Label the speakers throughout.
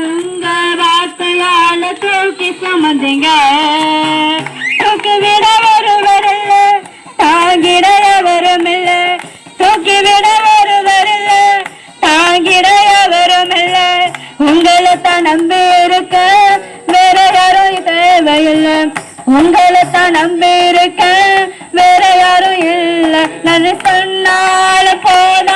Speaker 1: உங்கள் வார்த்தையால தூக்கி சுமந்தீங்க. தூக்கி விட ஒருவர் இல்ல தாங்கிட எவரும் இல்ல தூக்கி விட ஒருவர் இல்ல தாங்கிட எவரும் இல்ல உங்களை தான் நம்பி இருக்க வேற யாரும் தேவையில்லை. உங்களை தான் நம்பி இருக்க வேற யாரும் இல்லை. நான் சொன்னால போனா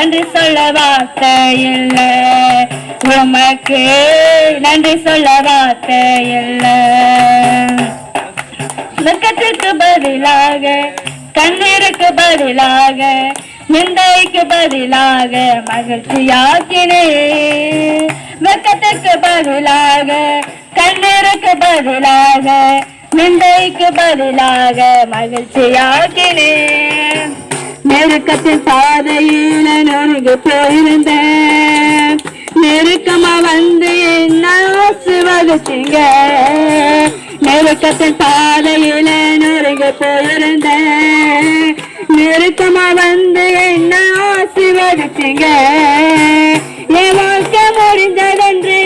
Speaker 1: நன்றி சொல்ல வார்த்தை இல்லை உமக்கு நன்றி சொல்ல வார்த்தை இல்லை துக்கத்திற்கு பதிலாக கண்ணீருக்கு பதிலாக நிந்தைக்கு பதிலாக மகிழ்ச்சியாக்கினே. வெக்கத்திற்கு பதிலாக கண்ணீருக்கு பதிலாக நிந்தைக்கு பதிலாக மகிழ்ச்சியாக்கினே. நெருக்கத்தின் பாதையில நொறுங்கி போயிருந்தேன். நெருக்கமா வந்து என்ன ஆசிர்வதிச்சீங்க நெருக்கத்தின் பாதையில நொறுங்கி போயிருந்தேன். நெருக்கமா வந்து என்ன ஆசிர்வதிச்சீங்க என் வாழ்க்கை முடிந்ததென்று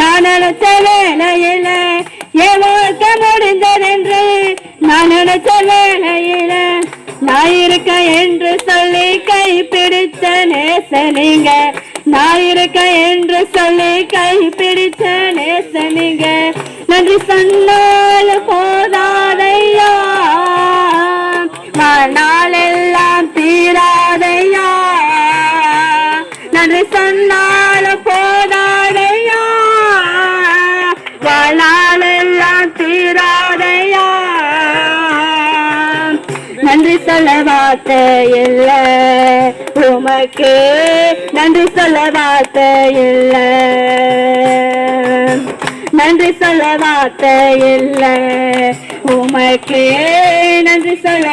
Speaker 1: நான் நினைச்ச வேலையில என் வாழ்க்கை முடிந்ததென்று நான் நினைச்ச வேலையில நான் இருக்க என்று சொல்லி கை பிடிச்ச நேசனிங்க. நான் இருக்க என்று சொல்லி கை பிடித்த நேச நீங்க நன்றி சொன்னால் போதாதையா? நாளெல்லாம் தீராதையா? நன்றி சொன்ன நன்றி சொல்ல இல்ல உமக்கு நன்றி சொல்ல வார்த்தை இல்ல நன்றி சொல்ல வார்த்தை இல்ல உமக்கு நன்றி சொல்ல